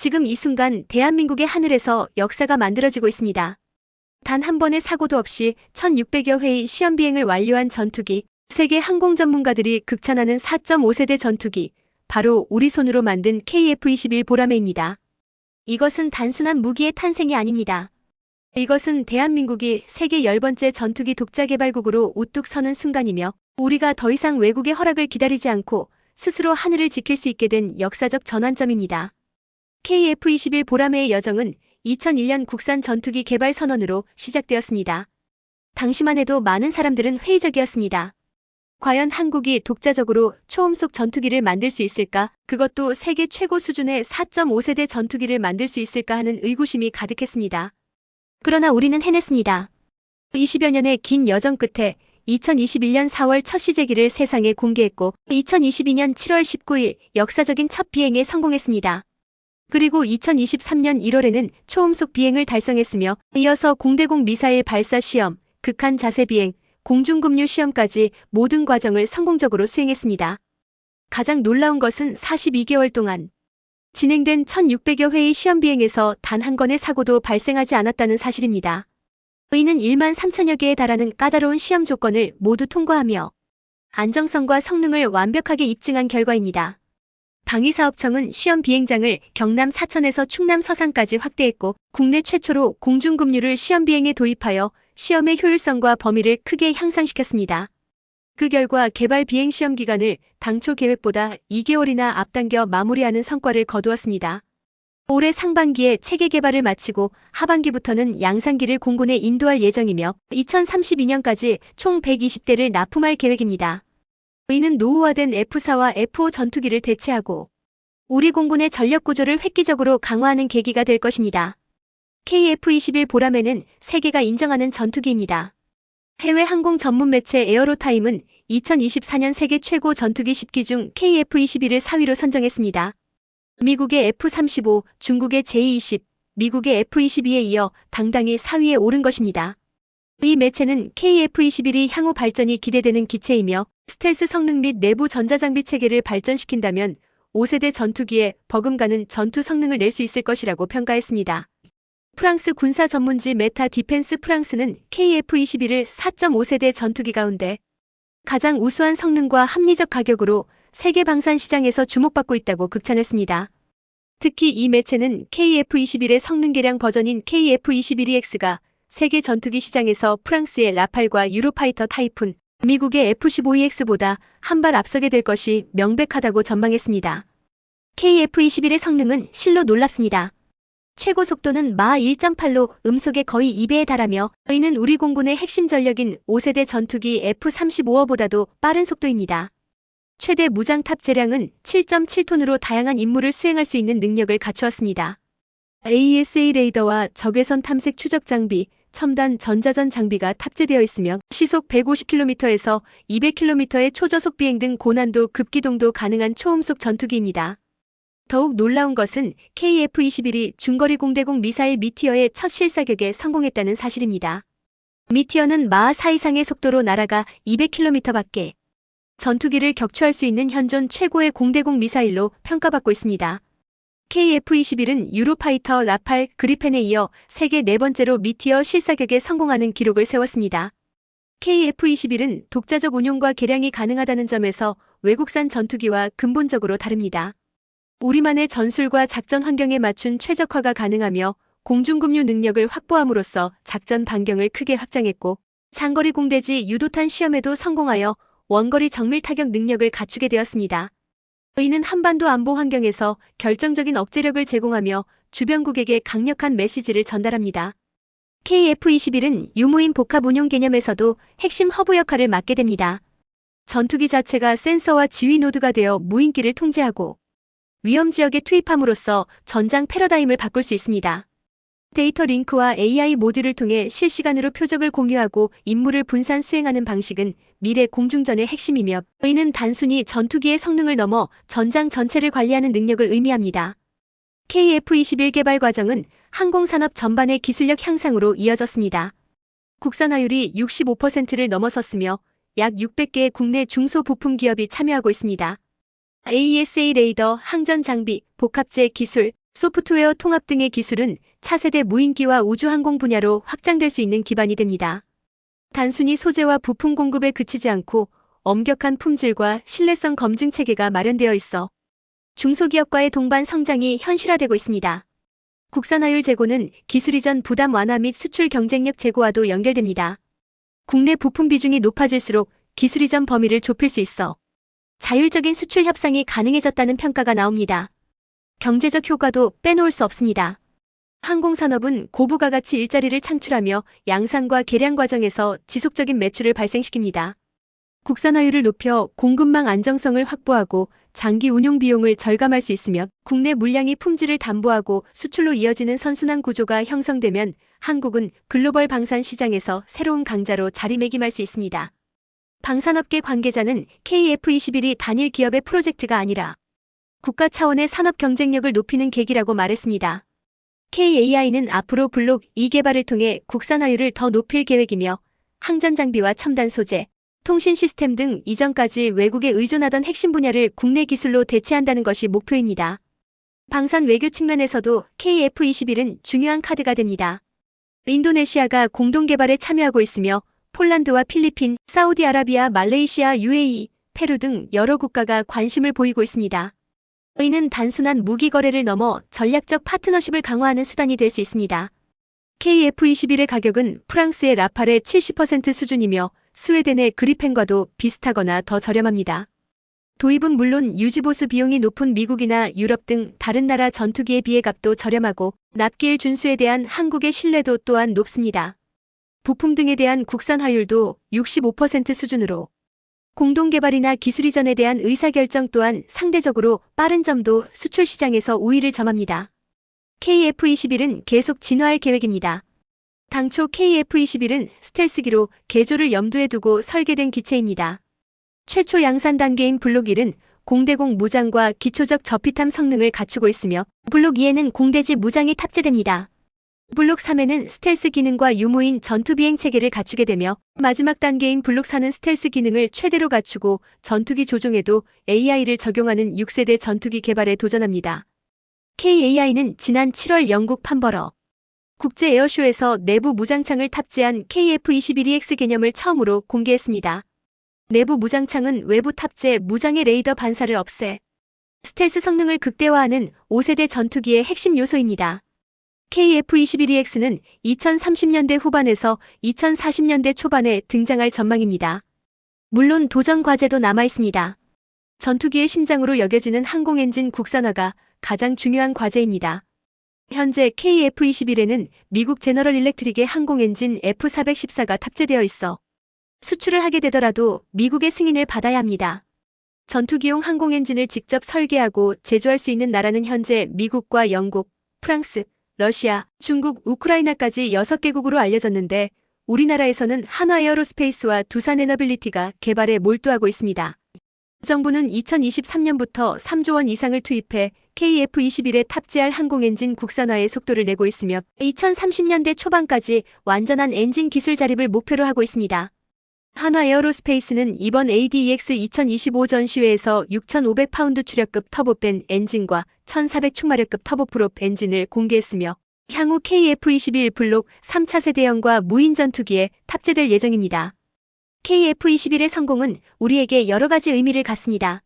지금 이 순간 대한민국의 하늘에서 역사가 만들어지고 있습니다. 단 한 번의 사고도 없이 1600여 회의 시험 비행을 완료한 전투기, 세계 항공 전문가들이 극찬하는 4.5세대 전투기, 바로 우리 손으로 만든 KF-21 보라매입니다. 이것은 단순한 무기의 탄생이 아닙니다. 이것은 대한민국이 세계 열 번째 전투기 독자 개발국으로 우뚝 서는 순간이며 우리가 더 이상 외국의 허락을 기다리지 않고 스스로 하늘을 지킬 수 있게 된 역사적 전환점입니다. KF-21 보라매의 여정은 2001년 국산 전투기 개발 선언으로 시작되었습니다. 당시만 해도 많은 사람들은 회의적이었습니다. 과연 한국이 독자적으로 초음속 전투기를 만들 수 있을까? 그것도 세계 최고 수준의 4.5세대 전투기를 만들 수 있을까 하는 의구심이 가득했습니다. 그러나 우리는 해냈습니다. 20여 년의 긴 여정 끝에 2021년 4월 첫 시제기를 세상에 공개했고 2022년 7월 19일 역사적인 첫 비행에 성공했습니다. 그리고 2023년 1월에는 초음속 비행을 달성했으며 이어서 공대공 미사일 발사 시험, 극한 자세 비행, 공중급류 시험까지 모든 과정을 성공적으로 수행했습니다. 가장 놀라운 것은 42개월 동안 진행된 1600여 회의 시험 비행에서 단 한 건의 사고도 발생하지 않았다는 사실입니다. 의는 1만 3천여 개에 달하는 까다로운 시험 조건을 모두 통과하며 안정성과 성능을 완벽하게 입증한 결과입니다. 방위사업청은 시험 비행장을 경남 사천에서 충남 서산까지 확대했고 국내 최초로 공중급류를 시험 비행에 도입하여 시험의 효율성과 범위를 크게 향상시켰습니다. 그 결과 개발 비행 시험 기간을 당초 계획보다 2개월이나 앞당겨 마무리하는 성과를 거두었습니다. 올해 상반기에 체계 개발을 마치고 하반기부터는 양산기를 공군에 인도할 예정이며 2032년까지 총 120대를 납품할 계획입니다. 이는 노후화된 F4와 F5 전투기를 대체하고 우리 공군의 전력 구조를 획기적으로 강화하는 계기가 될 것입니다. KF-21 보라매는 세계가 인정하는 전투기입니다. 해외 항공 전문 매체 에어로타임은 2024년 세계 최고 전투기 10기 중 KF-21을 4위로 선정했습니다. 미국의 F-35, 중국의 J-20, 미국의 F-22에 이어 당당히 4위에 오른 것입니다. 이 매체는 KF-21이 향후 발전이 기대되는 기체이며 스텔스 성능 및 내부 전자장비 체계를 발전시킨다면 5세대 전투기에 버금가는 전투 성능을 낼 수 있을 것이라고 평가했습니다. 프랑스 군사 전문지 메타 디펜스 프랑스는 KF-21을 4.5세대 전투기 가운데 가장 우수한 성능과 합리적 가격으로 세계 방산 시장에서 주목받고 있다고 극찬했습니다. 특히 이 매체는 KF-21의 성능 개량 버전인 KF-21EX가 세계 전투기 시장에서 프랑스의 라팔과 유로파이터 타이푼, 미국의 F-15EX보다 한 발 앞서게 될 것이 명백하다고 전망했습니다. KF-21의 성능은 실로 놀랍습니다. 최고 속도는 마 1.8로 음속의 거의 2배에 달하며 의는 우리 공군의 핵심 전력인 5세대 전투기 F-35어보다도 빠른 속도입니다. 최대 무장 탑 재량은 7.7톤으로 다양한 임무를 수행할 수 있는 능력을 갖추었습니다. AESA 레이더와 적외선 탐색 추적 장비, 첨단 전자전 장비가 탑재되어 있으며 시속 150km에서 200km의 초저속 비행 등 고난도 급기동도 가능한 초음속 전투기입니다. 더욱 놀라운 것은 KF-21이 중거리 공대공 미사일 미티어의 첫 실사격에 성공했다는 사실입니다. 미티어는 마하 4 이상의 속도로 날아가 200km 밖에 전투기를 격추할 수 있는 현존 최고의 공대공 미사일로 평가받고 있습니다. KF-21은 유로파이터 라팔 그리펜에 이어 세계 네 번째로 미티어 실사격에 성공하는 기록을 세웠습니다. KF-21은 독자적 운용과 개량이 가능하다는 점에서 외국산 전투기와 근본적으로 다릅니다. 우리만의 전술과 작전 환경에 맞춘 최적화가 가능하며 공중급류 능력을 확보함으로써 작전 반경을 크게 확장했고 장거리 공대지 유도탄 시험에도 성공하여 원거리 정밀 타격 능력을 갖추게 되었습니다. 이는 한반도 안보 환경에서 결정적인 억제력을 제공하며 주변국에게 강력한 메시지를 전달합니다. KF-21은 유무인 복합 운용 개념에서도 핵심 허브 역할을 맡게 됩니다. 전투기 자체가 센서와 지휘 노드가 되어 무인기를 통제하고 위험 지역에 투입함으로써 전장 패러다임을 바꿀 수 있습니다. 데이터 링크와 AI 모듈을 통해 실시간으로 표적을 공유하고 임무를 분산 수행하는 방식은 미래 공중전의 핵심이며 이는 단순히 전투기의 성능을 넘어 전장 전체를 관리하는 능력을 의미합니다. KF-21 개발 과정은 항공산업 전반의 기술력 향상으로 이어졌습니다. 국산화율이 65%를 넘어섰으며 약 600개의 국내 중소부품 기업이 참여하고 있습니다. AESA 레이더, 항전 장비, 복합재 기술, 소프트웨어 통합 등의 기술은 차세대 무인기와 우주항공 분야로 확장될 수 있는 기반이 됩니다. 단순히 소재와 부품 공급에 그치지 않고 엄격한 품질과 신뢰성 검증 체계가 마련되어 있어 중소기업과의 동반 성장이 현실화되고 있습니다. 국산화율 제고는 기술 이전 부담 완화 및 수출 경쟁력 제고와도 연결됩니다. 국내 부품 비중이 높아질수록 기술 이전 범위를 좁힐 수 있어 자율적인 수출 협상이 가능해졌다는 평가가 나옵니다. 경제적 효과도 빼놓을 수 없습니다. 항공산업은 고부가 가치 일자리를 창출하며 양산과 개량 과정에서 지속적인 매출을 발생시킵니다. 국산화율을 높여 공급망 안정성을 확보하고 장기 운용 비용을 절감할 수 있으며 국내 물량이 품질을 담보하고 수출로 이어지는 선순환 구조가 형성되면 한국은 글로벌 방산 시장에서 새로운 강자로 자리매김할 수 있습니다. 방산업계 관계자는 KF21이 단일 기업의 프로젝트가 아니라 국가 차원의 산업 경쟁력을 높이는 계기라고 말했습니다. KAI는 앞으로 블록 2개발을 통해 국산화율을 더 높일 계획이며 항전 장비와 첨단 소재, 통신 시스템 등 이전까지 외국에 의존하던 핵심 분야를 국내 기술로 대체한다는 것이 목표입니다. 방산 외교 측면에서도 KF21은 중요한 카드가 됩니다. 인도네시아가 공동 개발에 참여하고 있으며 폴란드와 필리핀, 사우디아라비아, 말레이시아, UAE, 페루 등 여러 국가가 관심을 보이고 있습니다. 이는 단순한 무기 거래를 넘어 전략적 파트너십을 강화하는 수단이 될 수 있습니다. KF21의 가격은 프랑스의 라팔의 70% 수준이며 스웨덴의 그리펜과도 비슷하거나 더 저렴합니다. 도입은 물론 유지보수 비용이 높은 미국이나 유럽 등 다른 나라 전투기에 비해 값도 저렴하고 납기일 준수에 대한 한국의 신뢰도 또한 높습니다. 부품 등에 대한 국산화율도 65% 수준으로 공동개발이나 기술 이전에 대한 의사결정 또한 상대적으로 빠른 점도 수출 시장에서 우위를 점합니다. KF21은 계속 진화할 계획입니다. 당초 KF21은 스텔스기로 개조를 염두에 두고 설계된 기체입니다. 최초 양산 단계인 블록 1은 공대공 무장과 기초적 저피탐 성능을 갖추고 있으며 블록 2에는 공대지 무장이 탑재됩니다. 블록 3에는 스텔스 기능과 유무인 전투 비행 체계를 갖추게 되며 마지막 단계인 블록 4는 스텔스 기능을 최대로 갖추고 전투기 조종에도 AI를 적용하는 6세대 전투기 개발에 도전합니다. KAI는 지난 7월 영국 판버러 국제 에어쇼에서 내부 무장창을 탑재한 KF-21EX 개념을 처음으로 공개했습니다. 내부 무장창은 외부 탑재 무장의 레이더 반사를 없애 스텔스 성능을 극대화하는 5세대 전투기의 핵심 요소입니다. KF-21EX는 2030년대 후반에서 2040년대 초반에 등장할 전망입니다. 물론 도전 과제도 남아 있습니다. 전투기의 심장으로 여겨지는 항공 엔진 국산화가 가장 중요한 과제입니다. 현재 KF-21에는 미국 제너럴 일렉트릭의 항공 엔진 F414가 탑재되어 있어 수출을 하게 되더라도 미국의 승인을 받아야 합니다. 전투기용 항공 엔진을 직접 설계하고 제조할 수 있는 나라는 현재 미국과 영국, 프랑스, 러시아, 중국, 우크라이나까지 6개국으로 알려졌는데 우리나라에서는 한화 에어로스페이스와 두산 에너빌리티가 개발에 몰두하고 있습니다. 정부는 2023년부터 3조 원 이상을 투입해 KF-21에 탑재할 항공엔진 국산화에 속도를 내고 있으며 2030년대 초반까지 완전한 엔진 기술 자립을 목표로 하고 있습니다. 한화 에어로스페이스는 이번 ADEX 2025 전시회에서 6,500파운드 추력급 터보밴 엔진과 1,400 충마력급 터보프롭 엔진을 공개했으며 향후 KF-21 블록 3차 세대형과 무인 전투기에 탑재될 예정입니다. KF-21의 성공은 우리에게 여러 가지 의미를 갖습니다.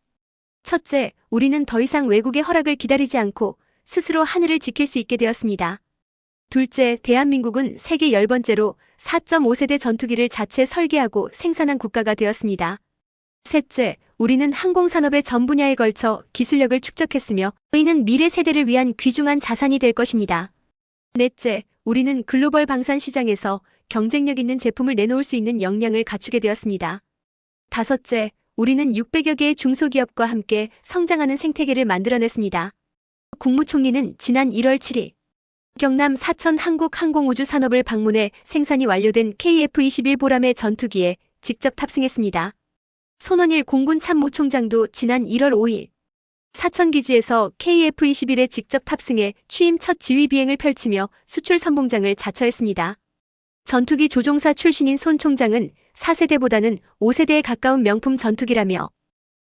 첫째, 우리는 더 이상 외국의 허락을 기다리지 않고 스스로 하늘을 지킬 수 있게 되었습니다. 둘째, 대한민국은 세계 열 번째로 4.5세대 전투기를 자체 설계하고 생산한 국가가 되었습니다. 셋째, 우리는 항공산업의 전 분야에 걸쳐 기술력을 축적했으며 이는 미래 세대를 위한 귀중한 자산이 될 것입니다. 넷째, 우리는 글로벌 방산 시장에서 경쟁력 있는 제품을 내놓을 수 있는 역량을 갖추게 되었습니다. 다섯째, 우리는 600여 개의 중소기업과 함께 성장하는 생태계를 만들어냈습니다. 국무총리는 지난 1월 7일 경남 사천 한국항공우주산업을 방문해 생산이 완료된 KF-21 보람의 전투기에 직접 탑승했습니다. 손원일 공군 참모총장도 지난 1월 5일 사천기지에서 KF-21에 직접 탑승해 취임 첫 지휘 비행을 펼치며 수출 선봉장을 자처했습니다. 전투기 조종사 출신인 손 총장은 4세대보다는 5세대에 가까운 명품 전투기라며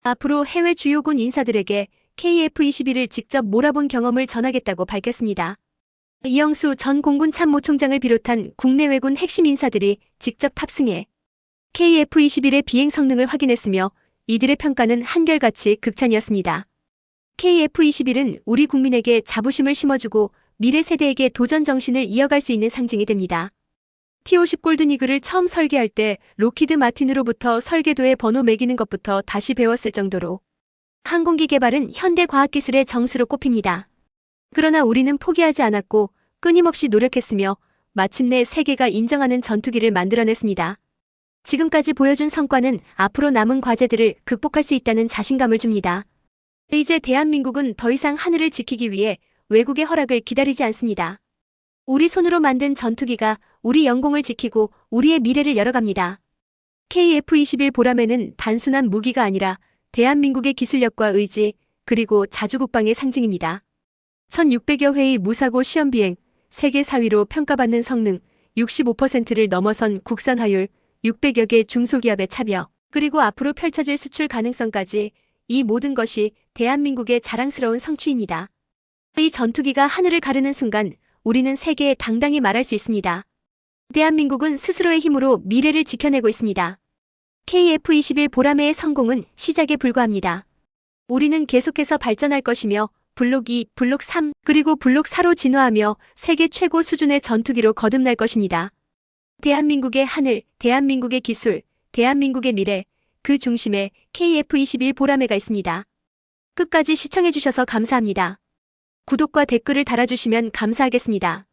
앞으로 해외 주요군 인사들에게 KF-21을 직접 몰아본 경험을 전하겠다고 밝혔습니다. 이영수 전 공군 참모총장을 비롯한 국내 외군 핵심 인사들이 직접 탑승해 KF-21의 비행 성능을 확인했으며 이들의 평가는 한결같이 극찬이었습니다. KF-21은 우리 국민에게 자부심을 심어주고 미래 세대에게 도전 정신을 이어갈 수 있는 상징이 됩니다. T-50 골든이글을 처음 설계할 때 로키드 마틴으로부터 설계도에 번호 매기는 것부터 다시 배웠을 정도로 항공기 개발은 현대 과학기술의 정수로 꼽힙니다. 그러나 우리는 포기하지 않았고 끊임없이 노력했으며 마침내 세계가 인정하는 전투기를 만들어냈습니다. 지금까지 보여준 성과는 앞으로 남은 과제들을 극복할 수 있다는 자신감을 줍니다. 이제 대한민국은 더 이상 하늘을 지키기 위해 외국의 허락을 기다리지 않습니다. 우리 손으로 만든 전투기가 우리 영공을 지키고 우리의 미래를 열어갑니다. KF-21 보람에는 단순한 무기가 아니라 대한민국의 기술력과 의지, 그리고 자주국방의 상징입니다. 1600여 회의 무사고 시험 비행, 세계 4위로 평가받는 성능, 65%를 넘어선 국산 화율, 600여 개 중소기업의 차별, 그리고 앞으로 펼쳐질 수출 가능성까지 이 모든 것이 대한민국의 자랑스러운 성취입니다. 이 전투기가 하늘을 가르는 순간 우리는 세계에 당당히 말할 수 있습니다. 대한민국은 스스로의 힘으로 미래를 지켜내고 있습니다. KF-21 보라매의 성공은 시작에 불과합니다. 우리는 계속해서 발전할 것이며 블록 2, 블록 3, 그리고 블록 4로 진화하며 세계 최고 수준의 전투기로 거듭날 것입니다. 대한민국의 하늘, 대한민국의 기술, 대한민국의 미래, 그 중심에 KF-21 보라매가 있습니다. 끝까지 시청해주셔서 감사합니다. 구독과 댓글을 달아주시면 감사하겠습니다.